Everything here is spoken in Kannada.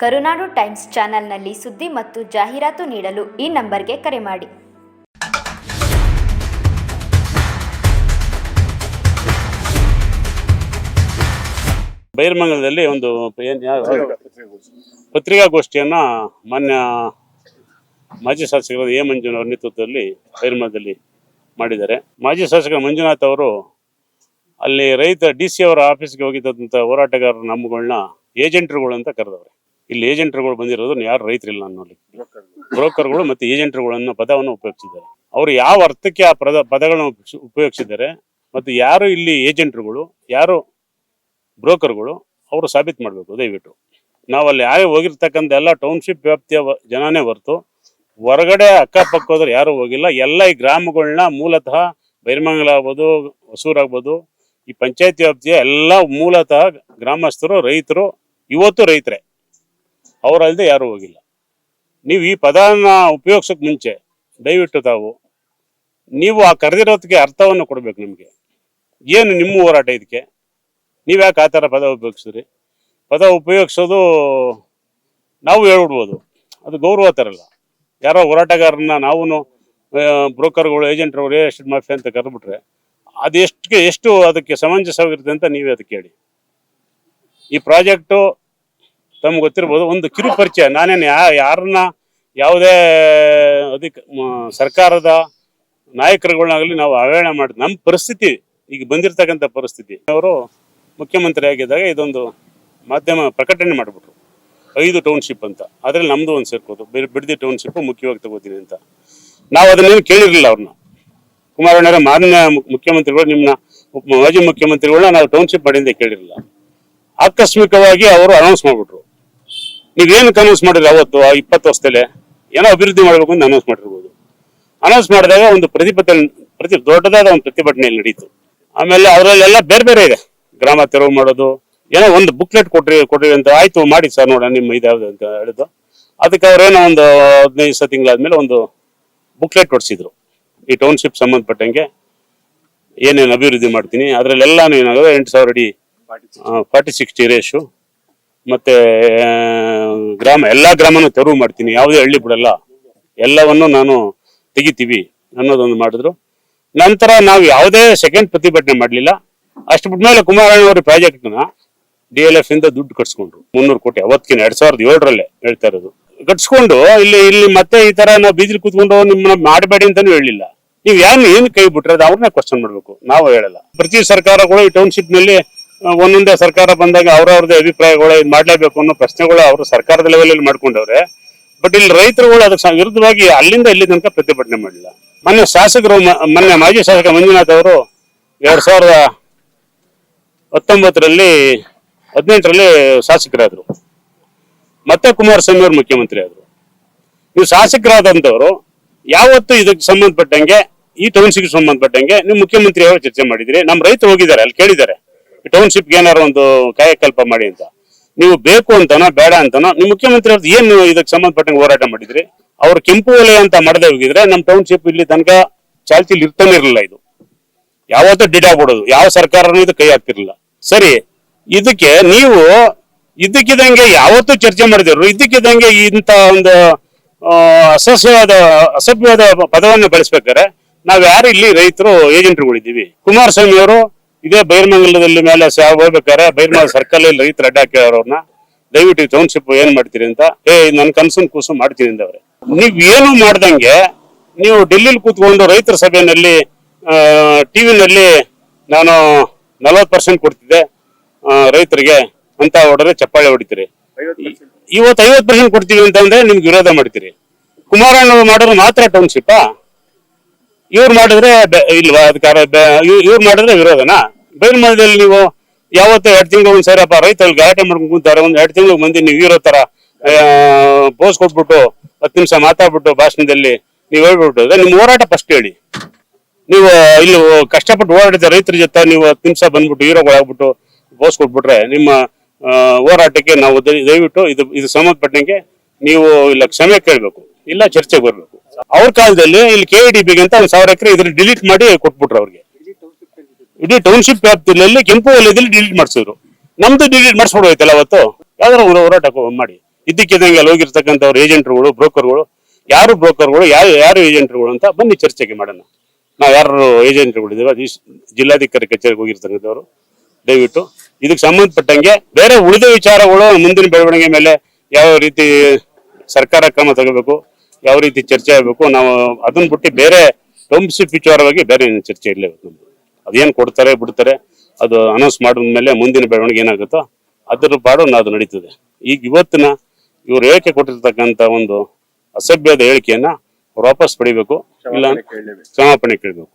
ಕರುನಾಡು ಟೈಮ್ಸ್ ಚಾನೆಲ್ನಲ್ಲಿ ಸುದ್ದಿ ಮತ್ತು ಜಾಹೀರಾತು ನೀಡಲು ಈ ನಂಬರ್ಗೆ ಕರೆ ಮಾಡಿ. ಬೈರ್ಮಂಗಲದಲ್ಲಿ ಒಂದು ಪತ್ರಿಕಾಗೋಷ್ಠಿಯನ್ನ ಮಾನ್ಯ ಮಾಜಿ ಶಾಸಕರಾದ ಎ ಮಂಜುನಾಥ್ ಅವರ ನೇತೃತ್ವದಲ್ಲಿ ಬೈರ್ಮಂಗಲದಲ್ಲಿ ಮಾಡಿದ್ದಾರೆ. ಮಾಜಿ ಶಾಸಕ ಮಂಜುನಾಥ್ ಅವರು ಅಲ್ಲಿ ರೈತ ಡಿ ಸಿ ಅವರ ಆಫೀಸ್ಗೆ ಹೋಗಿದ್ದಂಥ ಹೋರಾಟಗಾರರ ನಮ್ಮಗಳನ್ನ ಏಜೆಂಟ್ರುಗಳು ಅಂತ ಕರೆದವ್ರೆ. ಇಲ್ಲಿ ಏಜೆಂಟ್ರುಗಳು ಬಂದಿರೋದು ಯಾರು ರೈತರಿಲ್ಲ ಅನ್ನೋಲ್ಲಿ ಬ್ರೋಕರ್ಗಳು ಮತ್ತು ಏಜೆಂಟ್ರುಗಳನ್ನ ಪದವನ್ನು ಉಪಯೋಗಿಸಿದ್ದಾರೆ. ಅವರು ಯಾವ ಅರ್ಥಕ್ಕೆ ಆ ಪದ, ಪದಗಳನ್ನು ಉಪಯೋಗಿಸಿ- ಉಪಯೋಗಿಸಿದ್ದಾರೆ ಮತ್ತು ಯಾರು ಇಲ್ಲಿ ಏಜೆಂಟ್ರುಗಳು ಯಾರು ಬ್ರೋಕರ್ಗಳು, ಅವರು ಸಾಬೀತು ಮಾಡಬೇಕು ದಯವಿಟ್ಟು. ನಾವು ಅಲ್ಲಿ ಯಾರೇ ಹೋಗಿರ್ತಕ್ಕಂಥ ಎಲ್ಲ ಟೌನ್ಶಿಪ್ ವ್ಯಾಪ್ತಿಯ ಜನನೇ ಹೊರತು ಹೊರಗಡೆ ಅಕ್ಕಪಕ್ಕದವ್ರು ಯಾರು ಹೋಗಿಲ್ಲ. ಎಲ್ಲ ಈ ಗ್ರಾಮಗಳನ್ನ ಮೂಲತಃ ಬೈರ್ಮಂಗಲ ಆಗ್ಬೋದು ಹೊಸೂರು ಆಗ್ಬೋದು ಈ ಪಂಚಾಯತಿ ವ್ಯಾಪ್ತಿಯ ಎಲ್ಲ ಮೂಲತಃ ಗ್ರಾಮಸ್ಥರು, ರೈತರು, ಇವತ್ತು ರೈತರೇ. ಅವರಲ್ಲದೆ ಯಾರು ಹೋಗಿಲ್ಲ. ನೀವು ಈ ಪದನ ಉಪಯೋಗಿಸೋಕೆ ಮುಂಚೆ ದಯವಿಟ್ಟು ತಾವು, ನೀವು ಆ ಕರೆದಿರೋದಕ್ಕೆ ಅರ್ಥವನ್ನು ಕೊಡಬೇಕು ನಿಮಗೆ. ಏನು ನಿಮ್ಮ ಹೋರಾಟ ಇದಕ್ಕೆ? ನೀವು ಯಾಕೆ ಆ ಥರ ಪದ ಉಪಯೋಗಿಸಿದ್ರಿ? ಪದ ಉಪಯೋಗಿಸೋದು ನಾವು ಹೇಳ್ಬಿಡ್ಬೋದು. ಅದು ಗೌರವ ತರಲ್ಲ. ಯಾರೋ ಹೋರಾಟಗಾರನ್ನ ನಾವು ಬ್ರೋಕರ್ಗಳು, ಏಜೆಂಟ್ರುಗಳು ರಿಯಲ್ ಎಸ್ಟೇಟ್ ಮಾಫಿ ಅಂತ ಕರೆದ್ಬಿಟ್ರೆ ಅದೆಷ್ಟು ಎಷ್ಟು ಅದಕ್ಕೆ ಸಮಂಜಸವಾಗಿರುತ್ತೆ ಅಂತ ನೀವೇ ಅದಕ್ಕೆ ಹೇಳಿ. ಈ ಪ್ರಾಜೆಕ್ಟು ತಮ್ಗೆ ಗೊತ್ತಿರ್ಬೋದು, ಒಂದು ಕಿರು ಪರಿಚಯ. ನಾನೇನು ಯಾರನ್ನ ಯಾವುದೇ ಅಧಿಕ ಸರ್ಕಾರದ ನಾಯಕರುಗಳನ್ನಾಗಲಿ ನಾವು ಅವಹೇಳನ ಮಾಡಿ ನಮ್ಮ ಪರಿಸ್ಥಿತಿ ಈಗ ಬಂದಿರತಕ್ಕಂಥ ಪರಿಸ್ಥಿತಿ. ಅವರು ಮುಖ್ಯಮಂತ್ರಿ ಆಗಿದ್ದಾಗ ಇದೊಂದು ಮಾಧ್ಯಮ ಪ್ರಕಟಣೆ ಮಾಡಿಬಿಟ್ರು. ಐದು ಟೌನ್ಶಿಪ್ ಅಂತ. ಅದರಲ್ಲಿ ನಮ್ಮದು ಒಂದು ಸೇರ್ಕೋದು. ಬೇರೆ, ಬಿಡದಿ ಟೌನ್ಶಿಪ್ ಮುಖ್ಯವಾಗಿ ತಗೋತೀನಿ ಅಂತ. ನಾವು ಅದನ್ನೇನು ಕೇಳಿರಲಿಲ್ಲ ಅವ್ರನ್ನ. ಕುಮಾರಣ್ಣರ ಮಾನ್ಯ ಮುಖ್ಯಮಂತ್ರಿಗಳು ನಿಮ್ಮನ್ನ ಮಾಜಿ ಮುಖ್ಯಮಂತ್ರಿಗಳನ್ನ ನಾವು ಟೌನ್ಶಿಪ್ ಮಾಡಿಂದ ಕೇಳಿರಲಿಲ್ಲ. ಆಕಸ್ಮಿಕವಾಗಿ ಅವರು ಅನೌನ್ಸ್ ಮಾಡಿಬಿಟ್ರು. ನೀವೇನಕ್ಕೆ ಅನೌನ್ಸ್ ಮಾಡಿದ್ರೆ ಅವತ್ತು, ಆ ಇಪ್ಪತ್ತು ವರ್ಷದಲ್ಲಿ? ಏನೋ ಅಭಿವೃದ್ಧಿ ಮಾಡಬೇಕು ಅಂತ ಅನೌನ್ಸ್ ಮಾಡಿರ್ಬೋದು. ಅನೌನ್ಸ್ ಮಾಡಿದಾಗ ಒಂದು ಪ್ರತಿಭಟನೆ, ಪ್ರತಿ ದೊಡ್ಡದಾದ ಒಂದು ಪ್ರತಿಭಟನೆ ನಡೀತು. ಆಮೇಲೆ ಅದರಲ್ಲೆಲ್ಲ ಬೇರೆ ಬೇರೆ ಇದೆ ಗ್ರಾಮ ತೆರವು ಮಾಡೋದು, ಏನೋ ಒಂದು ಬುಕ್ಲೆಟ್ ಕೊಟ್ರಿ ಕೊಟ್ರಿ ಅಂತ ಆಯ್ತು, ಮಾಡಿ ಸರ್ ನೋಡ ನಿಮ್ಮ ಇದಾವ್ದು ಅಂತ ಹೇಳಿದ್ದು. ಅದಕ್ಕೆ ಅವ್ರೇನೋ ಒಂದು ಹದಿನೈದು ದಿವಸ ತಿಂಗಳಾದ್ಮೇಲೆ ಒಂದು ಬುಕ್ಲೆಟ್ ಕೊಡಿಸಿದ್ರು. ಈ ಟೌನ್ಶಿಪ್ ಸಂಬಂಧಪಟ್ಟಂಗೆ ಏನೇನು ಅಭಿವೃದ್ಧಿ ಮಾಡ್ತೀನಿ ಅದರಲ್ಲೆಲ್ಲ ಏನಾಗೋದು ಎಂಟು ಸಾವಿರ ಅಡಿ ಫಾರ್ಟಿ ಸಿಕ್ಸ್ಟಿ ರೇಷು. ಮತ್ತೆ ಗ್ರಾಮ, ಎಲ್ಲಾ ಗ್ರಾಮನೂ ತೆರವು ಮಾಡ್ತೀನಿ. ಯಾವುದೇ ಹಳ್ಳಿ ಬಿಡಲ್ಲ. ಎಲ್ಲವನ್ನು ನಾನು ತೆಗಿತೀವಿ ಅನ್ನೋದೊಂದು ಮಾಡಿದ್ರು. ನಂತರ ನಾವು ಯಾವುದೇ ಸೆಕೆಂಡ್ ಪ್ರತಿಭಟನೆ ಮಾಡಲಿಲ್ಲ. ಅಷ್ಟು ಬಿಟ್ಮೇಲೆ ಕುಮಾರಣ್ಣ ಅವರ ಪ್ರಾಜೆಕ್ಟ್ನ ಡಿ ಎಲ್ ಎಫ್ ಇಂದ ದುಡ್ಡು ಕಟ್ಸ್ಕೊಂಡ್ರು. ಮುನ್ನೂರು ಕೋಟಿ ಅವತ್ತಿನ ಎರಡ್ ಸಾವಿರದ ಏಳರಲ್ಲೇ ಹೇಳ್ತಾ ಇರೋದು. ಕಟ್ಸ್ಕೊಂಡು ಇಲ್ಲಿ ಇಲ್ಲಿ ಮತ್ತೆ ಈ ತರ ನಾವು ಬೀದಿಲಿ ಕೂತ್ಕೊಂಡು ನಿಮ್ಮನ್ನ ಮಾಡಬೇಡಿ ಅಂತಾನು ಹೇಳಿಲ್ಲ ನೀವು ಯಾರು ಏನು ಕೈ ಬಿಟ್ರೆ ಅವ್ರನ್ನ ಕ್ವಶನ್ ಮಾಡ್ಬೇಕು. ನಾವು ಹೇಳಲ್ಲ. ಪ್ರತಿ ಸರ್ಕಾರಗಳು ಈ ಟೌನ್ಶಿಪ್ನಲ್ಲಿ ಒಂದೊಂದೇ ಸರ್ಕಾರ ಬಂದಾಗ ಅವ್ರವ್ರದೇ ಅಭಿಪ್ರಾಯಗಳು, ಇದು ಮಾಡ್ಲೇಬೇಕು ಅನ್ನೋ ಪ್ರಶ್ನೆಗಳು ಅವರು ಸರ್ಕಾರದ ಲೆವೆಲಲ್ಲಿ ಮಾಡ್ಕೊಂಡವ್ರೆ. ಬಟ್ ಇಲ್ಲಿ ರೈತರುಗಳು ಅದಕ್ಕೆ ವಿರುದ್ಧವಾಗಿ ಅಲ್ಲಿಂದ ಇಲ್ಲಿ ತನಕ ಪ್ರತಿಭಟನೆ ಮಾಡಿಲ್ಲ ಮೊನ್ನೆ ಶಾಸಕರು ಮೊನ್ನೆ ಮಾಜಿ ಶಾಸಕ ಮಂಜುನಾಥ್ ಅವರು ಎರಡ್ ಸಾವಿರದ ಹತ್ತೊಂಬತ್ತರಲ್ಲಿ, ಹದಿನೆಂಟರಲ್ಲಿ ಶಾಸಕರಾದರು. ಮತ್ತೆ ಕುಮಾರಸ್ವಾಮಿ ಅವರು ಮುಖ್ಯಮಂತ್ರಿ ಆದ್ರು. ನೀವು ಶಾಸಕರಾದಂಥವ್ರು, ಯಾವತ್ತು ಇದಕ್ಕೆ ಸಂಬಂಧಪಟ್ಟಂಗೆ, ಈ ಟೌನ್ಸಿಗೆ ಸಂಬಂಧಪಟ್ಟಂಗೆ ನೀವು ಮುಖ್ಯಮಂತ್ರಿ ಅವರು ಚರ್ಚೆ ಮಾಡಿದ್ರಿ? ನಮ್ಮ ರೈತರು ಹೋಗಿದ್ದಾರೆ, ಅಲ್ಲಿ ಕೇಳಿದ್ದಾರೆ. ಟೌನ್ಶಿಪ್ಗೆ ಏನಾರು ಒಂದು ಕಾಯಕಲ್ಪ ಮಾಡಿ ಅಂತ. ನೀವು ಬೇಕು ಅಂತನೋ ಬೇಡ ಅಂತನೋ, ನಿಮ್ಮ ಮುಖ್ಯಮಂತ್ರಿ ಅವ್ರದ್ದು ಏನು ಇದಕ್ಕೆ ಸಂಬಂಧಪಟ್ಟಂಗೆ ಹೋರಾಟ ಮಾಡಿದ್ರಿ? ಅವ್ರು ಕೆಂಪು ವಲಯ ಅಂತ ಮಾಡದೆ ಹೋಗಿದ್ರೆ ನಮ್ಮ ಟೌನ್ಶಿಪ್ ಇಲ್ಲಿ ತನಕ ಚಾಲ್ತಿಲಿ ಇರ್ತಾನೆ ಇರಲಿಲ್ಲ ಇದು. ಯಾವತ್ತೂ ಡಿಡ್ ಆಗ್ಬಿಡೋದು. ಯಾವ ಸರ್ಕಾರನೂ ಇದು ಕೈ ಹಾಕ್ತಿರ್ಲಿಲ್ಲ. ಸರಿ, ಇದಕ್ಕೆ ನೀವು ಇದಕ್ಕಿದಂಗೆ ಯಾವತ್ತೂ ಚರ್ಚೆ ಮಾಡಿದ್ರು ಇದಕ್ಕಿದಂಗೆ ಇಂಥ ಒಂದು ಅಸಸ್ಯವಾದ ಅಸಭ್ಯವಾದ ಪದವನ್ನು ಬಳಸ್ಬೇಕಾರೆ ನಾವ್ ಯಾರು ಇಲ್ಲಿ ರೈತರು ಏಜೆಂಟ್ಗಳಿದ್ದೀವಿ ಕುಮಾರಸ್ವಾಮಿ ಅವರು ಇದೇ ಬೈರ್ಮಂಗಲದಲ್ಲಿ ಮೇಲೆ ಹೋಗ್ಬೇಕಾದ್ರೆ ಬೈರ್ಮಂಗಲ ಸರ್ಕಲ್ ಅಲ್ಲಿ ರೈತರು ಅಡ್ಡ ಕೇಳೋರ್ನ ದಯವಿಟ್ಟು ಟೌನ್ಶಿಪ್ ಏನ್ ಮಾಡ್ತೀರಿ ಅಂತ. ಏ, ನನ್ ಕನ್ಸನ್ ಕೂಸು ಮಾಡ್ತೀನಿ ಅಂದವ್ರೆ. ನೀವ್ ಏನು ಮಾಡ್ದಂಗೆ ನೀವು ಡೆಲ್ಲಿಲಿ ಕೂತ್ಕೊಂಡು ರೈತರ ಸಭೆಯಲ್ಲಿ ಟಿವಿನಲ್ಲಿ ನಾನು ನಲವತ್ತು ಪರ್ಸೆಂಟ್ ಕೊಡ್ತಿದ್ದೆ. ರೈತರಿಗೆ ಅಂತ ಹೊಡೆದ್ರೆ ಚಪ್ಪಾಳೆ ಹೊಡಿತೀರಿ. ಇವತ್ತು ಐವತ್ತು ಪರ್ಸೆಂಟ್ ಕೊಡ್ತೀವಿ ಅಂತಂದ್ರೆ ನಿಮ್ಗೆ ವಿರೋಧ ಮಾಡ್ತೀರಿ. ಕುಮಾರಣ್ಣ ಮಾಡಿದ್ರೆ ಮಾತ್ರ ಟೌನ್ಶಿಪ್ ಇವ್ರು ಮಾಡಿದ್ರೆ ಇಲ್ವಾ ಅದಕ್ಕೆ ಇವ್ರು ಮಾಡಿದ್ರೆ ವಿರೋಧನಾ? ಬೈಲ್ಮಳದಲ್ಲಿ ನೀವು ಯಾವತ್ತೋ ಎರಡು ತಿಂಗಳು ಒಂದ್ ಸರಿಯಪ್ಪ ರೈತರಲ್ಲಿ ಗಲಾಟೆ ಮಾಡ್ಕೊಂಡು ಕೂತಾರೆ, ಒಂದ್ ಎರಡು ತಿಂಗಳು ಮಂದಿ ನೀವು ಇರೋ ತರ ಪೋಸ್ ಕೊಟ್ಬಿಟ್ಟು ಹತ್ತು ನಿಮಿಷ ಮಾತಾಡ್ಬಿಟ್ಟು ಭಾಷಣದಲ್ಲಿ ನೀವು ಹೇಳ್ಬಿಟ್ಟು ನಿಮ್ಮ ಹೋರಾಟ ಫಸ್ಟ್ ಹೇಳಿ. ನೀವು ಇಲ್ಲಿ ಕಷ್ಟಪಟ್ಟು ಹೋರಾಡಿದ ರೈತರ ಜೊತೆ ನೀವು ಹತ್ತು ನಿಮಿಷ ಬಂದ್ಬಿಟ್ಟು ಹೀರೋಗಳಾಗ್ಬಿಟ್ಟು ಪೋಸ್ ಕೊಟ್ಬಿಟ್ರೆ ನಿಮ್ಮ ಹೋರಾಟಕ್ಕೆ ನಾವು ದಯ- ದಯವಿಟ್ಟು ಇದು ಇದು ಸಂಬಂಧಪಟ್ಟಂಗೆ ನೀವು ಇಲ್ಲ, ಕ್ಷಮೆ ಕೇಳಬೇಕು, ಇಲ್ಲ ಚರ್ಚೆಗೆ ಬರಬೇಕು. ಅವ್ರ ಕಾಲದಲ್ಲಿ ಇಲ್ಲಿ ಕೆ ಡಿ ಬಿಗೆ ಅಂತ ಒಂದು ಸಾವಿರ ಎಕರೆ ಇದ್ರಲ್ಲಿ ಡಿಲೀಟ್ ಮಾಡಿ ಕೊಟ್ಬಿಟ್ರು ಅವ್ರಿಗೆ. ಇಡೀ ಟೌನ್ಶಿಪ್ ವ್ಯಾಪ್ತಿಯಲ್ಲಿ ಕೆಂಪು ವಲಯದಲ್ಲಿ ಡಿಲೀಟ್ ಮಾಡಿಸಿದ್ರು. ನಮ್ದು ಡಿಲೀಟ್ ಮಾಡಿಸ್ಬಿಡೋಯ್ತಲ್ಲ ಅವತ್ತು? ಯಾವ್ದಾರು ಒಂದು ಹೋರಾಟ ಮಾಡಿ. ಇದ್ದಕ್ಕಿದ್ದಂಗೆ ಅಲ್ಲಿ ಹೋಗಿರ್ತಕ್ಕಂಥವ್ರು ಏಜೆಂಟ್ರುಗಳು ಬ್ರೋಕರ್ಗಳು ಯಾರು ಬ್ರೋಕರ್ಗಳು ಯಾರು ಯಾರು ಏಜೆಂಟ್ರುಗಳು ಅಂತ ಬನ್ನಿ ಚರ್ಚೆಗೆ ಮಾಡೋಣ. ನಾವು ಯಾರು ಏಜೆಂಟ್ರುಗಳಿದ್ದೀವಿ ಈ ಜಿಲ್ಲಾಧಿಕಾರಿ ಕಚೇರಿಗೆ ಹೋಗಿರ್ತಕ್ಕಂಥವ್ರು. ದಯವಿಟ್ಟು ಇದಕ್ಕೆ ಸಂಬಂಧಪಟ್ಟಂಗೆ ಬೇರೆ ಉಳಿದ ವಿಚಾರಗಳು ಮುಂದಿನ ಬೆಳವಣಿಗೆ ಮೇಲೆ ಯಾವ ರೀತಿ ಸರ್ಕಾರ ಕ್ರಮ ತಗೋಬೇಕು, ಯಾವ ರೀತಿ ಚರ್ಚೆ ಆಗಬೇಕು, ನಾವು ಅದನ್ನ ಬಿಟ್ಟು ಬೇರೆ ಟೌನ್ಶಿಪ್ ವಿಚಾರವಾಗಿ ಬೇರೆ ಚರ್ಚೆ ಇರಲೇಬೇಕು ನಮ್ದು. ಅದೇನು ಕೊಡ್ತಾರೆ ಬಿಡ್ತಾರೆ ಅದು ಅನೌನ್ಸ್ ಮಾಡಿದ್ಮೇಲೆ ಮುಂದಿನ ಬೆಳವಣಿಗೆ ಏನಾಗುತ್ತೋ ಅದ್ರ ಪಾಡು ಅದು ನಡೀತದೆ. ಈಗ ಇವತ್ತಿನ ಇವರು ಹೇಳಿಕೆ ಕೊಟ್ಟಿರ್ತಕ್ಕಂಥ ಒಂದು ಅಸಭ್ಯದ ಹೇಳಿಕೆಯನ್ನ ವಾಪಸ್ ಪಡಿಬೇಕು ಇಲ್ಲ ಕ್ಷಮಾಪಣೆ ಕೇಳಬೇಕು.